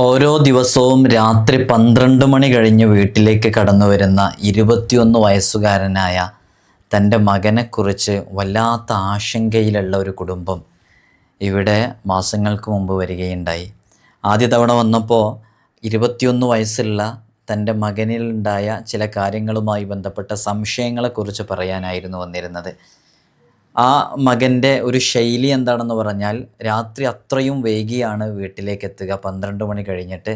ഓരോ ദിവസവും രാത്രി പന്ത്രണ്ട് മണി കഴിഞ്ഞ് വീട്ടിലേക്ക് കടന്നു വരുന്ന ഇരുപത്തിയൊന്ന് വയസ്സുകാരനായ തന്റെ മകനെക്കുറിച്ച് വല്ലാത്ത ആശങ്കയിലുള്ള ഒരു കുടുംബം ഇവിടെ മാസങ്ങൾക്ക് മുമ്പ് വരികയുണ്ടായി. ആദ്യ തവണ വന്നപ്പോൾ ഇരുപത്തിയൊന്ന് വയസ്സുള്ള തന്റെ മകനിലുണ്ടായ ചില കാര്യങ്ങളുമായി ബന്ധപ്പെട്ട സംശയങ്ങളെക്കുറിച്ച് പറയാനായിരുന്നു വന്നിരുന്നത്. ആ മകന്റെ ഒരു ശൈലി എന്താണെന്ന് പറഞ്ഞാൽ രാത്രി അത്രയും വൈകിയാണ് വീട്ടിലേക്ക് എത്തുക. പന്ത്രണ്ട് മണി കഴിഞ്ഞിട്ട്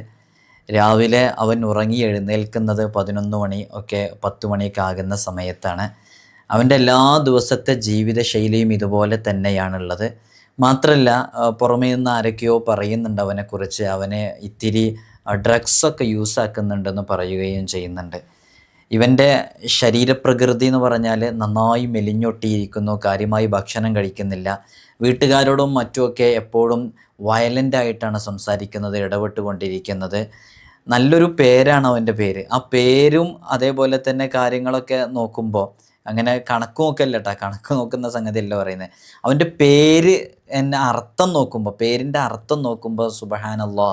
രാവിലെ അവൻ ഉറങ്ങി എഴുന്നേൽക്കുന്നത് പതിനൊന്ന് മണി ഒക്കെ പത്ത് മണിയൊക്കെ ആകുന്ന സമയത്താണ്. അവന്റെ എല്ലാ ദിവസത്തെ ജീവിതശൈലിയും ഇതുപോലെ തന്നെയാണുള്ളത്. മാത്രമല്ല പുറമേ നിന്ന് ആരൊക്കെയോ പറയുന്നുണ്ട് അവനെക്കുറിച്ച്. അവനെ ഇത്തിരി ഡ്രഗ്സൊക്കെ യൂസ് ആക്കുന്നുണ്ടെന്ന് പറയുകയും ചെയ്യുന്നുണ്ട്. ഇവന്റെ ശരീരപ്രകൃതി എന്ന് പറഞ്ഞാൽ നന്നായി മെലിഞ്ഞൊട്ടിയിരിക്കുന്നു കാര്യമായി ഭക്ഷണം കഴിക്കുന്നില്ല. വീട്ടുകാരോടും മറ്റുമൊക്കെ എപ്പോഴും വയലന്റ് ആയിട്ടാണ് സംസാരിക്കുന്നത് ഇടപെട്ടുകൊണ്ടിരിക്കുന്നത്. നല്ലൊരു പേരാണ് അവന്റെ പേര്. ആ പേരും അതേപോലെ തന്നെ കാര്യങ്ങളൊക്കെ നോക്കുമ്പോൾ അങ്ങനെ കണക്ക് നോക്കല്ല കേട്ടോ കണക്ക് നോക്കുന്ന സംഗതിയല്ല പറയുന്നത് അവന്റെ പേര് എന്നെ അർത്ഥം നോക്കുമ്പോൾ പേരിന്റെ അർത്ഥം നോക്കുമ്പോൾ സുബഹാനല്ലോ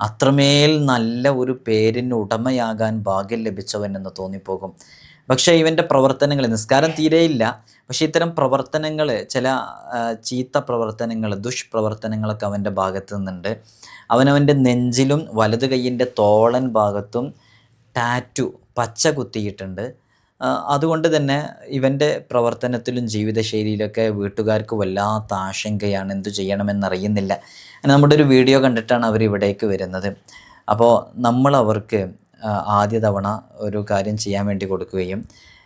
അത്രമേൽ നല്ല ഒരു പേരിന് ഉടമയാകാൻ ഭാഗ്യം ലഭിച്ചവൻ എന്ന് തോന്നിപ്പോകും. പക്ഷേ ഇവന്റെ പ്രവർത്തനങ്ങൾ നിസ്കാരം തീരെയില്ല പക്ഷേ ഇത്തരം പ്രവർത്തനങ്ങൾ ചില ചീത്ത പ്രവർത്തനങ്ങൾ ദുഷ്പ്രവർത്തനങ്ങളൊക്കെ അവന്റെ ഭാഗത്ത് നിന്നുണ്ട്. അവനവന്റെ നെഞ്ചിലും വലതു കൈയിന്റെ തോളൻ ഭാഗത്തും ടാറ്റു പച്ച കുത്തിയിട്ടുണ്ട്. അതുകൊണ്ട് തന്നെ ഇവന്റെ പ്രവർത്തനത്തിലും ജീവിതശൈലിയിലൊക്കെ വീട്ടുകാർക്ക് വല്ലാത്ത ആശങ്കയാണ്. എന്തു ചെയ്യണമെന്നറിയുന്നില്ല. നമ്മുടെ ഒരു വീഡിയോ കണ്ടിട്ടാണ് അവർ ഇവിടേക്ക് വരുന്നത്. അപ്പോൾ നമ്മൾ അവർക്ക് ആദ്യ തവണ ഒരു കാര്യം ചെയ്യാൻ വേണ്ടി കൊടുക്കുകയും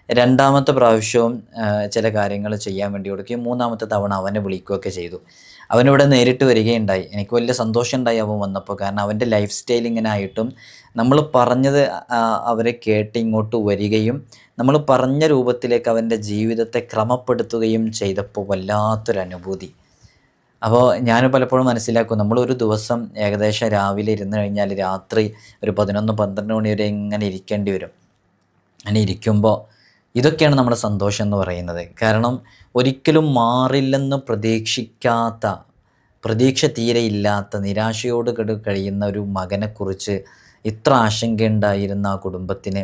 രണ്ടാമത്തെ പ്രാവശ്യവും ചില കാര്യങ്ങൾ ചെയ്യാൻ വേണ്ടി കൊടുക്കുകയും മൂന്നാമത്തെ തവണ അവനെ വിളിക്കുകയൊക്കെ ചെയ്തു. അവനിവിടെ നേരിട്ട് വരികയുണ്ടായി. എനിക്ക് വലിയ സന്തോഷം ഉണ്ടായി അവൻ വന്നപ്പോൾ. കാരണം അവന്റെ ലൈഫ് സ്റ്റൈൽ ഇങ്ങനെ ആയിട്ടും നമ്മൾ പറഞ്ഞത് അവരെ കേട്ട് ഇങ്ങോട്ട് വരികയും നമ്മൾ പറഞ്ഞ രൂപത്തിലേക്ക് അവന്റെ ജീവിതത്തെ ക്രമപ്പെടുത്തുകയും ചെയ്തപ്പോൾ വല്ലാത്തൊരു അനുഭൂതി. അപ്പോൾ ഞാൻ പലപ്പോഴും മനസ്സിലാക്കും നമ്മളൊരു ദിവസം ഏകദേശം രാവിലെ ഇരുന്ന് കഴിഞ്ഞാൽ രാത്രി ഒരു പതിനൊന്ന് പന്ത്രണ്ട് മണി വരെ ഇങ്ങനെ ഇരിക്കേണ്ടി വരും. അങ്ങനെ ഇരിക്കുമ്പോൾ ഇതൊക്കെയാണ് നമ്മുടെ സന്തോഷം എന്ന് പറയുന്നത്. കാരണം ഒരിക്കലും മാറില്ലെന്ന് പ്രതീക്ഷിക്കാത്ത പ്രതീക്ഷ തീരെ ഇല്ലാത്ത നിരാശയോട് കട കഴിയുന്ന ഒരു മകനെക്കുറിച്ച് ഇത്ര ആശങ്കയുണ്ടായിരുന്ന ആ കുടുംബത്തിന്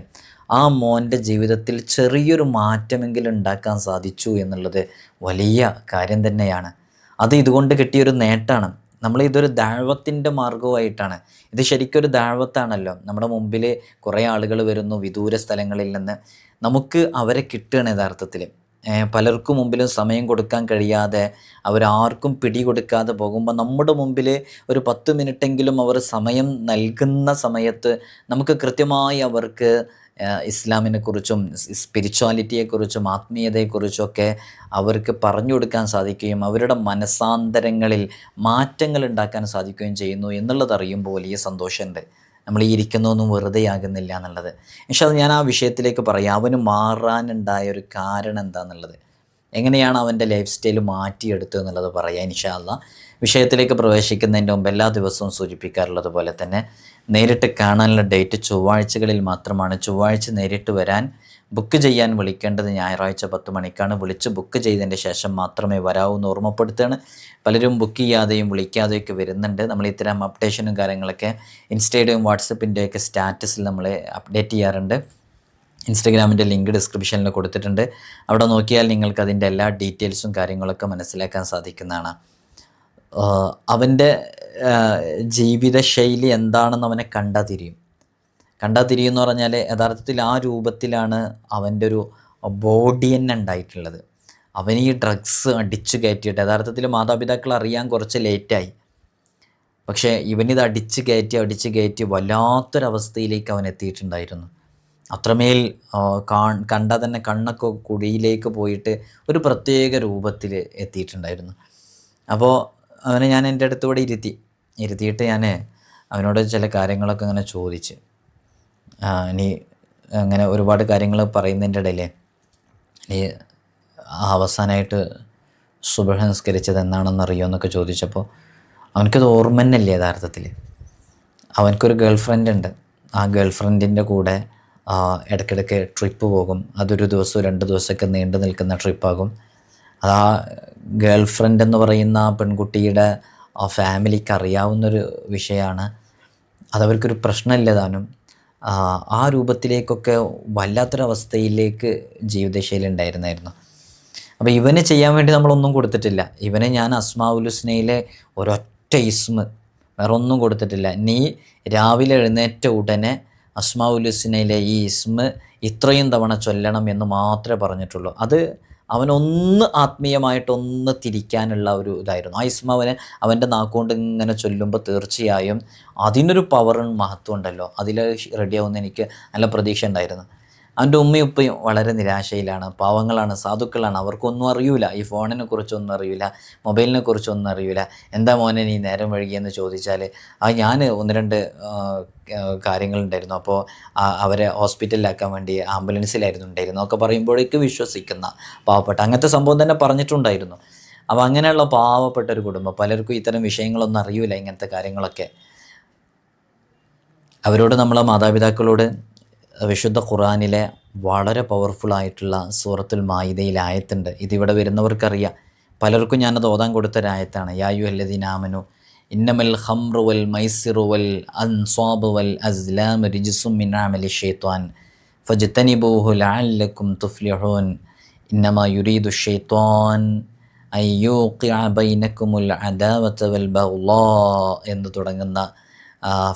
ആ മോന്റെ ജീവിതത്തിൽ ചെറിയൊരു മാറ്റമെങ്കിലും ഉണ്ടാക്കാൻ സാധിച്ചു എന്നുള്ളത് വലിയ കാര്യം തന്നെയാണ്. അത് ഇതുകൊണ്ട് കിട്ടിയൊരു നേട്ടമാണ് നമ്മൾ ഇതൊരു ദാഴ്വത്തിന്റെ മാർഗവുമായിട്ടാണ് ഇത് ശരിക്കും ഒരു ദാഴ്വത്താണല്ലോ. നമ്മുടെ മുമ്പിൽ കുറേ ആളുകൾ വരുന്നു വിദൂര സ്ഥലങ്ങളിൽ നിന്ന്. നമുക്ക് അവരെ കിട്ടുകയാണ് യഥാർത്ഥത്തിൽ. പലർക്കും മുമ്പിലും സമയം കൊടുക്കാൻ കഴിയാതെ അവരാർക്കും പിടി കൊടുക്കാതെ പോകുമ്പോൾ നമ്മുടെ മുമ്പിൽ ഒരു പത്ത് മിനിറ്റെങ്കിലും അവർ സമയം നൽകുന്ന സമയത്ത് നമുക്ക് കൃത്യമായി അവർക്ക് ഇസ്ലാമിനെക്കുറിച്ചും സ്പിരിച്വാലിറ്റിയെക്കുറിച്ചും ആത്മീയതയെക്കുറിച്ചൊക്കെ അവർക്ക് പറഞ്ഞു കൊടുക്കാൻ സാധിക്കുകയും അവരുടെ മനസാന്തരങ്ങളിൽ മാറ്റങ്ങൾ ഉണ്ടാക്കാൻ സാധിക്കുകയും ചെയ്യുന്നു എന്നുള്ളതറിയുമ്പോൾ വലിയ സന്തോഷമുണ്ട്. നമ്മൾ ഈ ഇരിക്കുന്നതൊന്നും വെറുതെ ആകുന്നില്ല എന്നുള്ളത്. പക്ഷെ അത് ഞാൻ ആ വിഷയത്തിലേക്ക് പറയാം. അവന് മാറാനുണ്ടായ ഒരു കാരണം എന്താണെന്നുള്ളത് എങ്ങനെയാണ് അവന്റെ ലൈഫ് സ്റ്റൈൽ മാറ്റിയെടുത്തത് എന്നുള്ളത് പറയാം ഇൻഷാല്ല വിഷയത്തിലേക്ക് പ്രവേശിക്കുന്നതിന്റെ മുമ്പ് എല്ലാ ദിവസവും സൂചിപ്പിക്കാറുള്ളത് പോലെ തന്നെ നേരിട്ട് കാണാനുള്ള ഡേറ്റ് ചൊവ്വാഴ്ചകളിൽ മാത്രമാണ്. ചൊവ്വാഴ്ച നേരിട്ട് വരാൻ ബുക്ക് ചെയ്യാൻ വിളിക്കേണ്ടത് ഞായറാഴ്ച പത്ത് മണിക്കാണ്. വിളിച്ച് ബുക്ക് ചെയ്തതിന്റെ ശേഷം മാത്രമേ വരാവൂ എന്ന് ഓർമ്മപ്പെടുത്തുകയാണ്. പലരും ബുക്ക് ചെയ്യാതെയും വിളിക്കാതെയൊക്കെ വരുന്നുണ്ട്. നമ്മൾ ഇത്തരം അപ്ഡേഷനും കാര്യങ്ങളൊക്കെ ഇൻസ്റ്റയുടെയും വാട്സപ്പിന്റെയൊക്കെ സ്റ്റാറ്റസിൽ നമ്മൾ അപ്ഡേറ്റ് ചെയ്യാറുണ്ട്. ഇൻസ്റ്റഗ്രാമിന്റെ ലിങ്ക് ഡിസ്ക്രിപ്ഷനിൽ കൊടുത്തിട്ടുണ്ട്. അവിടെ നോക്കിയാൽ നിങ്ങൾക്ക് അതിന്റെ എല്ലാ ഡീറ്റെയിൽസും കാര്യങ്ങളൊക്കെ മനസ്സിലാക്കാൻ സാധിക്കുന്നതാണ്. അവന്റെ ജീവിതശൈലി എന്താണെന്ന് അവനെ കണ്ടാൽ തിരിയും കണ്ടാൽ തിരിയെന്ന് പറഞ്ഞാൽ യഥാർത്ഥത്തിൽ ആ രൂപത്തിലാണ് അവന്റെ ഒരു ബോഡി തന്നെ ഉണ്ടായിട്ടുള്ളത്. അവൻ ഈ ഡ്രഗ്സ് അടിച്ച് കയറ്റിയിട്ട് യഥാർത്ഥത്തിൽ മാതാപിതാക്കൾ അറിയാൻ കുറച്ച് ലേറ്റായി പക്ഷേ ഇവനിത് അടിച്ച് കയറ്റി അടിച്ച് കയറ്റി വല്ലാത്തൊരവസ്ഥയിലേക്ക് അവൻ എത്തിയിട്ടുണ്ടായിരുന്നു. അത്രമേൽ കണ്ടാൽ തന്നെ കണ്ണൊക്കെ കുടിയിലേക്ക് പോയിട്ട് ഒരു പ്രത്യേക രൂപത്തിൽ എത്തിയിട്ടുണ്ടായിരുന്നു. അപ്പോൾ അവനെ ഞാൻ എന്റെ അടുത്തൂടെ ഇരുത്തി. ഇരുത്തിയിട്ട് ഞാൻ അവനോട് ചില കാര്യങ്ങളൊക്കെ ഇങ്ങനെ ചോദിച്ച്. ഇനി അങ്ങനെ ഒരുപാട് കാര്യങ്ങൾ പറയുന്നതിന്റെ ഇടയിൽ ഇനി അവസാനമായിട്ട് സുബഹ നിസ്കരിച്ചത് എന്നാണെന്ന് അറിയുമോ എന്നൊക്കെ ചോദിച്ചപ്പോൾ അവനക്കത് ഓർമ്മ തന്നെയല്ലേ യഥാർത്ഥത്തിൽ. അവനക്കൊരു ഗേൾ ഫ്രണ്ട് ഉണ്ട്. ആ ഗേൾ ഫ്രണ്ടിന്റെ കൂടെ ഇടയ്ക്കിടയ്ക്ക് ട്രിപ്പ് പോകും. അതൊരു ദിവസവും രണ്ട് ദിവസമൊക്കെ നീണ്ടു നിൽക്കുന്ന ട്രിപ്പാകും. അത് ആ ഗേൾ ഫ്രണ്ട് എന്ന് പറയുന്ന ആ പെൺകുട്ടിയുടെ ആ ഫാമിലിക്ക് അറിയാവുന്നൊരു വിഷയമാണ്. അതവർക്കൊരു പ്രശ്നമില്ല താനും. ആ, രൂപത്തിലേക്കൊക്കെ വല്ലാത്തൊരവസ്ഥയിലേക്ക് ജീവിതശൈലി ഉണ്ടായിരുന്നായിരുന്നു. അപ്പോൾ ഇവന് ചെയ്യാൻ വേണ്ടി നമ്മളൊന്നും കൊടുത്തിട്ടില്ല. ഇവന് ഞാൻ അസ്മാവുലുസ്നയിലെ ഒരൊറ്റ ഇസ്മ വേറെ ഒന്നും കൊടുത്തിട്ടില്ല. നീ രാവിലെ എഴുന്നേറ്റ ഉടനെ അസ്മാവുലുസ്നയിലെ ഈ ഇസ്മ ഇത്രയും തവണ ചൊല്ലണം എന്ന് മാത്രമേ പറഞ്ഞിട്ടുള്ളൂ. അത് അവനൊന്ന് ആത്മീയമായിട്ടൊന്ന് തിരിക്കാനുള്ള ഒരു ഇതായിരുന്നു. ആ ഇസ്മ അവന്റെ നാക്കുകൊണ്ട് ഇങ്ങനെ ചൊല്ലുമ്പോൾ തീർച്ചയായും അതിനൊരു പവറും മഹത്വം ഉണ്ടല്ലോ. അതിൽ റെഡിയാവുന്ന എനിക്ക് നല്ല പ്രതീക്ഷ ഉണ്ടായിരുന്നു. അവന്റെ ഉമ്മയും ഉപ്പയും വളരെ നിരാശയിലാണ്. പാവങ്ങളാണ് സാധുക്കളാണ്. അവർക്കൊന്നും അറിയൂല. ഈ ഫോണിനെ കുറിച്ചൊന്നും അറിയില്ല മൊബൈലിനെ കുറിച്ചൊന്നും അറിയില്ല എന്താ മോനെ നീ നേരം വഴുകിയെന്ന് ചോദിച്ചാൽ ആ ഞാൻ ഒന്ന് രണ്ട് കാര്യങ്ങളുണ്ടായിരുന്നു. അപ്പോൾ അവരെ ഹോസ്പിറ്റലിലാക്കാൻ വേണ്ടി ആംബുലൻസിലായിരുന്നു ഉണ്ടായിരുന്നു ഒക്കെ പറയുമ്പോഴേക്ക് വിശ്വസിക്കുന്ന പാവപ്പെട്ട അങ്ങനത്തെ സംഭവം തന്നെ പറഞ്ഞിട്ടുണ്ടായിരുന്നു. അപ്പോൾ അങ്ങനെയുള്ള പാവപ്പെട്ട ഒരു കുടുംബം പലർക്കും ഇത്തരം വിഷയങ്ങളൊന്നും അറിയൂല ഇങ്ങനത്തെ കാര്യങ്ങളൊക്കെ. അവരോട് നമ്മളെ മാതാപിതാക്കളോട് വിശുദ്ധ ഖുറാനിലെ വളരെ പവർഫുൾ ആയിട്ടുള്ള സൂറത്തുൽ മായിദയിൽ ആയത്തുണ്ട്. ഇതിവിടെ വരുന്നവർക്കറിയാം. പലർക്കും ഞാനത് ഓതാൻ കൊടുത്തൊരായത്താണ് യായു അല്ലദീനാമനു ഇന്നമൽ ഖംറു വൽ മൈസിറു വൽ വൽ അസ്ലാം റിജിസും മിൻ ഷെയ്ത്വാൻ ഫജ്തനിബൂഹു ലഅല്ലക്കും തുഫ്ലിഹൂൻ ഇന്നമ യുരീദു ഷെയ്ത്വാൻ അയ്യോ ബൈനക്കുമുൽ അദാവത വൽ എന്ന് തുടങ്ങുന്ന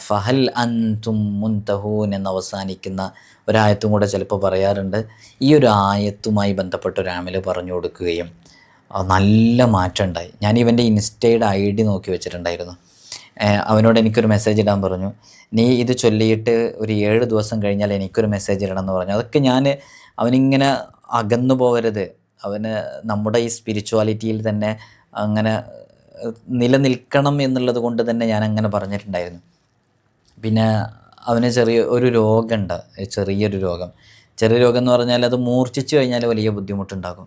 ഫഹൽ അൻതും മുൻതഹൂൻ എന്ന് അവസാനിക്കുന്ന ഒരായത്തും കൂടെ ചിലപ്പോൾ പറയാറുണ്ട്. ഈ ഒരു ആയത്തുമായി ബന്ധപ്പെട്ട ഒരു പറഞ്ഞു കൊടുക്കുകയും നല്ല മാറ്റം ഉണ്ടായി. ഞാൻ ഇവന്റെ ഇൻസ്റ്റയുടെ ഐ ഡി നോക്കി വെച്ചിട്ടുണ്ടായിരുന്നു. അവനോട് എനിക്കൊരു മെസ്സേജ് ഇടാൻ പറഞ്ഞു. നീ ഇത് ചൊല്ലിയിട്ട് ഒരു ഏഴ് ദിവസം കഴിഞ്ഞാൽ എനിക്കൊരു മെസ്സേജ് ഇടണം എന്ന് പറഞ്ഞു. അതൊക്കെ ഞാൻ അവനിങ്ങനെ അകന്നു പോകരുത്. അവന് നമ്മുടെ ഈ സ്പിരിച്വാലിറ്റിയിൽ തന്നെ അങ്ങനെ നിലനിൽക്കണം എന്നുള്ളത് കൊണ്ട് തന്നെ ഞാൻ അങ്ങനെ പറഞ്ഞിട്ടുണ്ടായിരുന്നു. പിന്നെ അവന് ചെറിയ ഒരു രോഗമുണ്ട് ചെറിയൊരു രോഗം. ചെറിയ രോഗം എന്ന് പറഞ്ഞാൽ അത് മൂർച്ഛിച്ചു കഴിഞ്ഞാൽ വലിയ ബുദ്ധിമുട്ടുണ്ടാകും.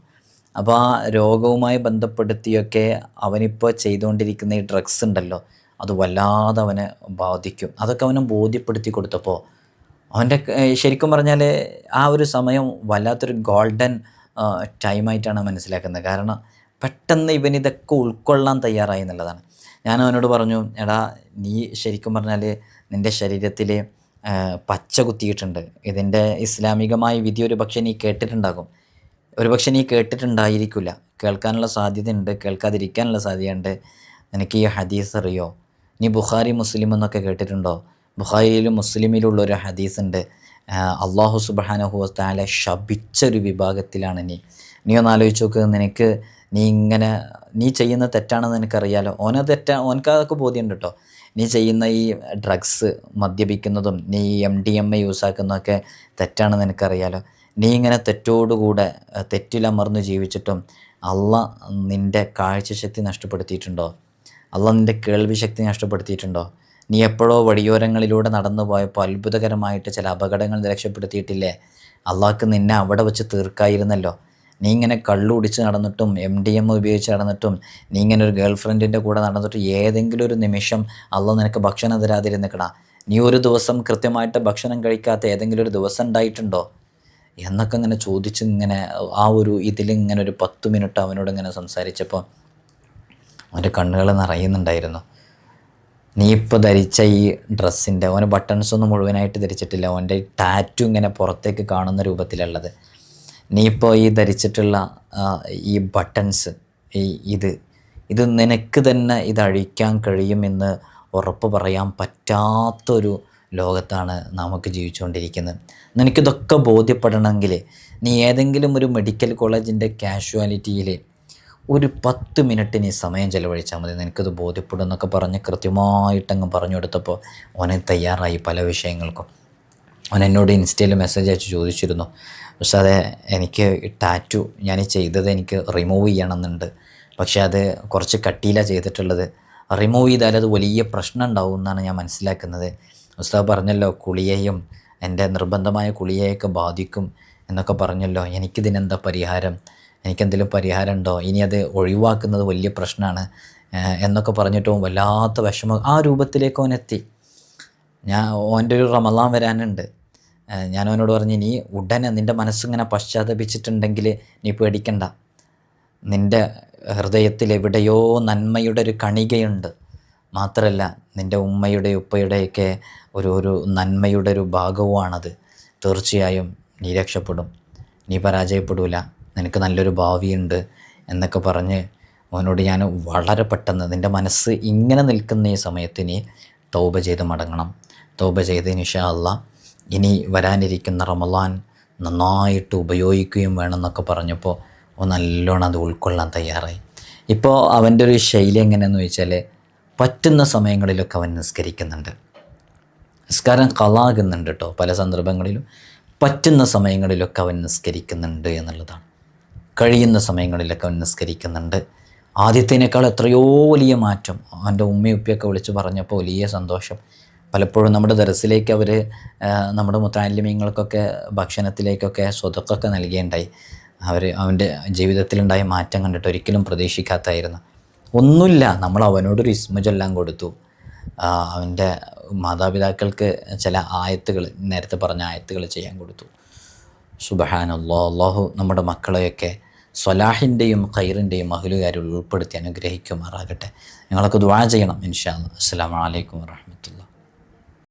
അപ്പോൾ ആ രോഗവുമായി ബന്ധപ്പെടുത്തിയൊക്കെ അവനിപ്പോൾ ചെയ്തുകൊണ്ടിരിക്കുന്ന ഈ ഡ്രഗ്സ് ഉണ്ടല്ലോ അത് വല്ലാതെ അവനെ ബാധിക്കും. അതൊക്കെ അവനെ ബോധ്യപ്പെടുത്തി കൊടുത്തപ്പോൾ അവന്റെ ശരിക്കും പറഞ്ഞാൽ ആ ഒരു സമയം വല്ലാത്തൊരു ഗോൾഡൻ ടൈമായിട്ടാണ് മനസ്സിലാക്കുന്നത്. കാരണം പെട്ടെന്ന് ഇവനിതൊക്കെ ഉൾക്കൊള്ളാൻ തയ്യാറായി എന്നുള്ളതാണ്. ഞാൻ അവനോട് പറഞ്ഞു എടാ നീ ശരിക്കും പറഞ്ഞാൽ നിന്റെ ശരീരത്തിൽ പച്ച കുത്തിയിട്ടുണ്ട്. ഇതിന്റെ ഇസ്ലാമികമായ വിധി ഒരു പക്ഷേ നീ കേട്ടിട്ടുണ്ടാകും. ഒരു പക്ഷേ നീ കേട്ടിട്ടുണ്ടായിരിക്കില്ല കേൾക്കാനുള്ള സാധ്യതയുണ്ട് കേൾക്കാതിരിക്കാനുള്ള സാധ്യതയുണ്ട്. നിനക്ക് ഈ ഹദീസ് അറിയോ? നീ ബുഖാരി മുസ്ലിം എന്നൊക്കെ കേട്ടിട്ടുണ്ടോ? ബുഖാരിയിലും മുസ്ലിമിലുള്ള ഒരു ഹദീസ് ഉണ്ട്. അള്ളാഹു സുബാനഹു താല ശപിച്ചൊരു വിഭാഗത്തിലാണ് നീ. നീ ഒന്ന് ആലോചിച്ച് നോക്ക് നിനക്ക് നീ ഇങ്ങനെ നീ ചെയ്യുന്ന തെറ്റാണെന്ന് നിനക്കറിയാലോ? ഓനെ തെറ്റാ ഓനക്ക് അതൊക്കെ ബോധ്യമുണ്ട് കേട്ടോ നീ ചെയ്യുന്ന ഈ ഡ്രഗ്സ് മദ്യപിക്കുന്നതും നീ എം ഡി എം എ യൂസാക്കുന്നതൊക്കെ തെറ്റാണെന്ന് എനിക്കറിയാലോ. നീ ഇങ്ങനെ തെറ്റോടുകൂടെ തെറ്റിലമർന്ന് ജീവിച്ചിട്ടും അല്ല നിന്റെ കാഴ്ചശക്തി നഷ്ടപ്പെടുത്തിയിട്ടുണ്ടോ? അല്ല നിന്റെ കേൾവിശക്തി നഷ്ടപ്പെടുത്തിയിട്ടുണ്ടോ? നീ എപ്പോഴോ വഴിയോരങ്ങളിലൂടെ നടന്നു പോയപ്പോൾ അത്ഭുതകരമായിട്ട് ചില അപകടങ്ങൾ രക്ഷപ്പെടുത്തിയിട്ടില്ലേ അള്ളാഹ്ക്ക് നിന്നെ അവിടെ വെച്ച് തീർക്കായിരുന്നല്ലോ. നീ ഇങ്ങനെ കള്ളു കുടിച്ച് നടന്നിട്ടും എം ഡി എം ഉപയോഗിച്ച് നടന്നിട്ടും നീ ഇങ്ങനെ ഒരു ഗേൾ ഫ്രണ്ടിന്റെ കൂടെ നടന്നിട്ട് ഏതെങ്കിലും ഒരു നിമിഷം അല്ല നിനക്ക് ഭക്ഷണം തരാതിരുന്നിക്കണ നീ ഒരു ദിവസം കൃത്യമായിട്ട് ഭക്ഷണം കഴിക്കാത്ത ഏതെങ്കിലും ഒരു ദിവസം ഉണ്ടായിട്ടുണ്ടോ എന്നൊക്കെ ഇങ്ങനെ ചോദിച്ച് ഇങ്ങനെ ആ ഒരു ഇതിലിങ്ങനെ ഒരു പത്ത് മിനിറ്റ് അവനോട് ഇങ്ങനെ സംസാരിച്ചപ്പോൾ അവന്റെ കണ്ണുകൾ നിറയുന്നുണ്ടായിരുന്നു. നീ ഇപ്പോൾ ധരിച്ച ഈ ഡ്രസ്സിന്റെ ഓന് ബട്ടൺസ് ഒന്നും മുഴുവനായിട്ട് ധരിച്ചിട്ടില്ല. ഓന്റെ ടാറ്റു ഇങ്ങനെ പുറത്തേക്ക് കാണുന്ന രൂപത്തിലുള്ളത്. നീ ഇപ്പോൾ ഈ ധരിച്ചിട്ടുള്ള ഈ ബട്ടൺസ് ഈ ഇത്. ഇത് നിനക്ക് തന്നെ ഇത് അഴിക്കാൻ കഴിയുമെന്ന് ഉറപ്പ് പറയാൻ പറ്റാത്തൊരു ലോകത്താണ് നമുക്ക് ജീവിച്ചുകൊണ്ടിരിക്കുന്നത്. നിനക്കിതൊക്കെ ബോധ്യപ്പെടണമെങ്കിൽ നീ ഏതെങ്കിലും ഒരു മെഡിക്കൽ കോളേജിന്റെ കാഷ്വാലിറ്റിയിൽ ഒരു പത്ത് മിനിറ്റ് നീ സമയം ചിലവഴിച്ചാൽ മതി. നിനക്കത് ബോധ്യപ്പെടും എന്നൊക്കെ പറഞ്ഞ് കൃത്യമായിട്ടങ്ങ് പറഞ്ഞു കൊടുത്തപ്പോൾ ഓനെ തയ്യാറായി പല വിഷയങ്ങൾക്കും. അവൻ എന്നോട് ഇൻസ്റ്റയിൽ മെസ്സേജ് അയച്ച് ചോദിച്ചിരുന്നു. പക്ഷേ അത് എനിക്ക് ടാറ്റു ഞാൻ ചെയ്തത് എനിക്ക് റിമൂവ് ചെയ്യണമെന്നുണ്ട്. പക്ഷെ അത് കുറച്ച് കട്ടിയിലാണ് ചെയ്തിട്ടുള്ളത്. റിമൂവ് ചെയ്താൽ അത് വലിയ പ്രശ്നം ഉണ്ടാവും എന്നാണ് ഞാൻ മനസ്സിലാക്കുന്നത്. ഉസ്താദ് പറഞ്ഞല്ലോ കുളിയെയും എന്റെ നിർബന്ധമായ കുളിയെയൊക്കെ ബാധിക്കും എന്നൊക്കെ പറഞ്ഞല്ലോ. എനിക്കിതിനെന്താ പരിഹാരം? എനിക്കെന്തെങ്കിലും പരിഹാരം ഉണ്ടോ ഇനി അത് ഒഴിവാക്കുന്നത് വലിയ പ്രശ്നമാണ് എന്നൊക്കെ പറഞ്ഞിട്ടും വല്ലാത്ത വിഷമം. ആ രൂപത്തിലേക്ക് ഓനെത്തി ഞാൻ ഓന്റെ ഒരു റമലാൻ വരാനുണ്ട്. ഞാൻ അവനോട് പറഞ്ഞു നീ ഉടനെ നിന്റെ മനസ്സിങ്ങനെ പശ്ചാത്തപിച്ചിട്ടുണ്ടെങ്കിൽ നീ പേടിക്കണ്ട. നിന്റെ ഹൃദയത്തിൽ എവിടെയോ നന്മയുടെ ഒരു കണികയുണ്ട്. മാത്രമല്ല നിന്റെ ഉമ്മയുടെ ഉപ്പയുടെയൊക്കെ ഒരു ഒരു നന്മയുടെ ഒരു ഭാഗവുമാണത്. തീർച്ചയായും നീ രക്ഷപ്പെടും. നീ പരാജയപ്പെടില്ല നിനക്ക് നല്ലൊരു ഭാവിയുണ്ട്. എന്നൊക്കെ പറഞ്ഞ് അവനോട് ഞാൻ വളരെ പെട്ടെന്ന് നിന്റെ മനസ്സ് ഇങ്ങനെ നിൽക്കുന്ന ഈ സമയത്ത് നീ തൗബ ചെയ്ത് മടങ്ങണം. തൗബ ചെയ്ത് ഇൻഷാ അല്ലാ ഇനി വരാനിരിക്കുന്ന റമലാൻ നന്നായിട്ട് ഉപയോഗിക്കുകയും വേണമെന്നൊക്കെ പറഞ്ഞപ്പോൾ അവൻ നല്ലോണം അത് ഉൾക്കൊള്ളാൻ തയ്യാറായി. ഇപ്പോൾ അവന്റെ ഒരു ശൈലി എങ്ങനെയെന്ന് ചോദിച്ചാൽ പറ്റുന്ന സമയങ്ങളിലൊക്കെ അവൻ നിസ്കരിക്കുന്നുണ്ട്. നിസ്കാരം കളാകുന്നുണ്ട് കേട്ടോ. പല സന്ദർഭങ്ങളിലും പറ്റുന്ന സമയങ്ങളിലൊക്കെ അവൻ നിസ്കരിക്കുന്നുണ്ട് എന്നുള്ളതാണ്. കഴിയുന്ന സമയങ്ങളിലൊക്കെ അവൻ നിസ്കരിക്കുന്നുണ്ട്. ആദ്യത്തേനേക്കാൾ എത്രയോ വലിയ മാറ്റം. അവന്റെ ഉമ്മയും ഉപ്പയൊക്കെ വിളിച്ച് പറഞ്ഞപ്പോൾ വലിയ സന്തോഷം. പലപ്പോഴും നമ്മുടെ ദരസിലേക്ക് അവർ നമ്മുടെ മുത്താലിമ്യങ്ങൾക്കൊക്കെ ഭക്ഷണത്തിലേക്കൊക്കെ സ്വതക്കൊക്കെ നൽകിയുണ്ടായി. അവർ അവന്റെ ജീവിതത്തിലുണ്ടായ മാറ്റം കണ്ടിട്ട് ഒരിക്കലും പ്രതീക്ഷിക്കാത്തായിരുന്നു. ഒന്നുമില്ല നമ്മൾ അവനോടൊരു ഇസ്മജെല്ലാം കൊടുത്തു. അവന്റെ മാതാപിതാക്കൾക്ക് ചില ആയത്തുകൾ നേരത്തെ പറഞ്ഞ ആയത്തുകൾ ചെയ്യാൻ കൊടുത്തു. സുബഹാനല്ലോ അള്ളാഹു നമ്മുടെ മക്കളെയൊക്കെ സ്വലാഹിന്റെയും ഖൈറിന്റെയും മഹലുകാരിൽ ഉൾപ്പെടുത്തി അനുഗ്രഹിക്കുമാറാകട്ടെ. നിങ്ങളൊക്കെ ദുആ ചെയ്യണം ഇൻഷാ അസ്സാം അസ്സലാമു അലൈക്കും വറഹ്മത്തുള്ളാഹി